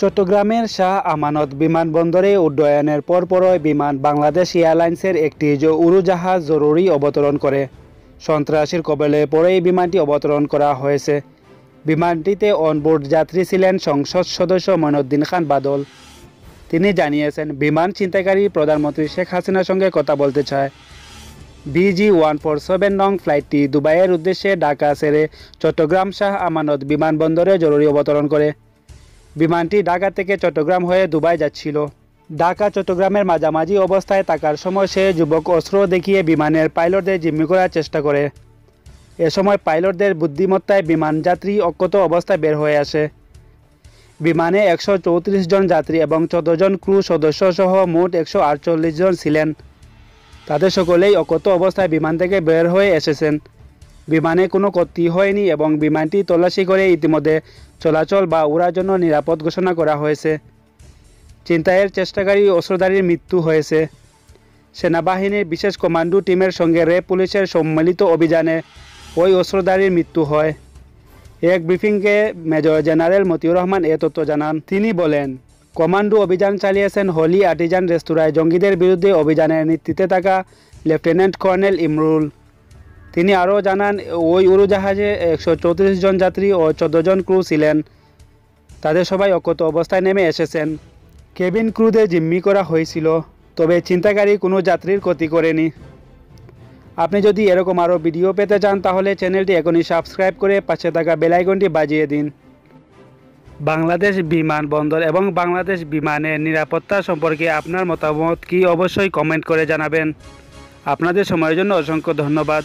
চট্টগ্রামের শাহ আমানত বিমানবন্দরে উড্ডয়নের পরপরই বিমান বাংলাদেশ এয়ারলাইন্সের একটি উড়োজাহাজ জরুরি অবতরণ করে। সন্ত্রাসীর কবলে পরেই বিমানটি অবতরণ করা হয়েছে। বিমানটিতে অনবোর্ড যাত্রী ছিলেন সংসদ সদস্য মঈনুদ্দিন খান বাদল। তিনি জানিয়েছেন, বিমান ছিনতাইকারী প্রধানমন্ত্রী শেখ হাসিনার সঙ্গে কথা বলতে চায়। বিজি ওয়ান ফোর সেভেন নং ফ্লাইটটি দুবাইয়ের উদ্দেশ্যে ঢাকা ছেড়ে চট্টগ্রাম শাহ আমানত বিমানবন্দরে জরুরি অবতরণ করে। বিমানটি ঢাকা থেকে চট্টগ্রাম হয়ে দুবাই যাচ্ছিল। ঢাকা চট্টগ্রামের মাঝামাঝি অবস্থায় থাকার সময় সে যুবক অস্ত্র দেখিয়ে বিমানের পাইলটদের জিম্মি করার চেষ্টা করে। এ সময় পাইলটদের বুদ্ধিমত্তায় বিমান যাত্রী অক্ষত অবস্থায় বের হয়ে আসে। বিমানে একশো চৌত্রিশ জন যাত্রী এবং চোদ্দ জন ক্রু সদস্য সহ মোট একশো আটচল্লিশ জন ছিলেন। তাদের সকলেই অক্ষত অবস্থায় বিমান থেকে বের হয়ে এসেছেন। বিমানে কোনো ক্ষতি হয়নি এবং বিমানটি তল্লাশি করে ইতিমধ্যে চলাচল বা উড়ার জন্য নিরাপদ ঘোষণা করা হয়েছে। চিন্তায়ের চেষ্টাকারী অস্ত্রধারীর মৃত্যু হয়েছে। সেনাবাহিনীর বিশেষ কমান্ডো টিমের সঙ্গে র্যাব পুলিশের সম্মিলিত অভিযানে ওই অস্ত্রধারীর মৃত্যু হয়। এক ব্রিফিংকে মেজর জেনারেল মতিউর রহমান এ তথ্য জানান। তিনি বলেন, কমান্ডো অভিযান চালিয়েছেন হলি আর্টিজান রেস্তোরাঁয় জঙ্গিদের বিরুদ্ধে অভিযানের নেতৃত্বে থাকা লেফটেন্যান্ট কর্নেল ইমরুল তিনি আরও জানান, ওই উড়োজাহাজে একশো চৌত্রিশ জন যাত্রী ও চোদ্দ জন ক্রু ছিলেন। তাদের সবাই অক্ষত অবস্থায় নেমে এসেছেন। কেবিন ক্রুদের জিম্মি করা হয়েছিল, তবে চিন্তাকারী কোনো যাত্রীর ক্ষতি করেনি। আপনি যদি এরকম আরও ভিডিও পেতে চান, তাহলে চ্যানেলটি এখনই সাবস্ক্রাইব করে পাশে থাকা বেলাইকনটি বাজিয়ে দিন। বাংলাদেশ বিমানবন্দর এবং বাংলাদেশ বিমানের নিরাপত্তা সম্পর্কে আপনার মতামত কি অবশ্যই কমেন্ট করে জানাবেন। আপনাদের সময়ের জন্য অসংখ্য ধন্যবাদ।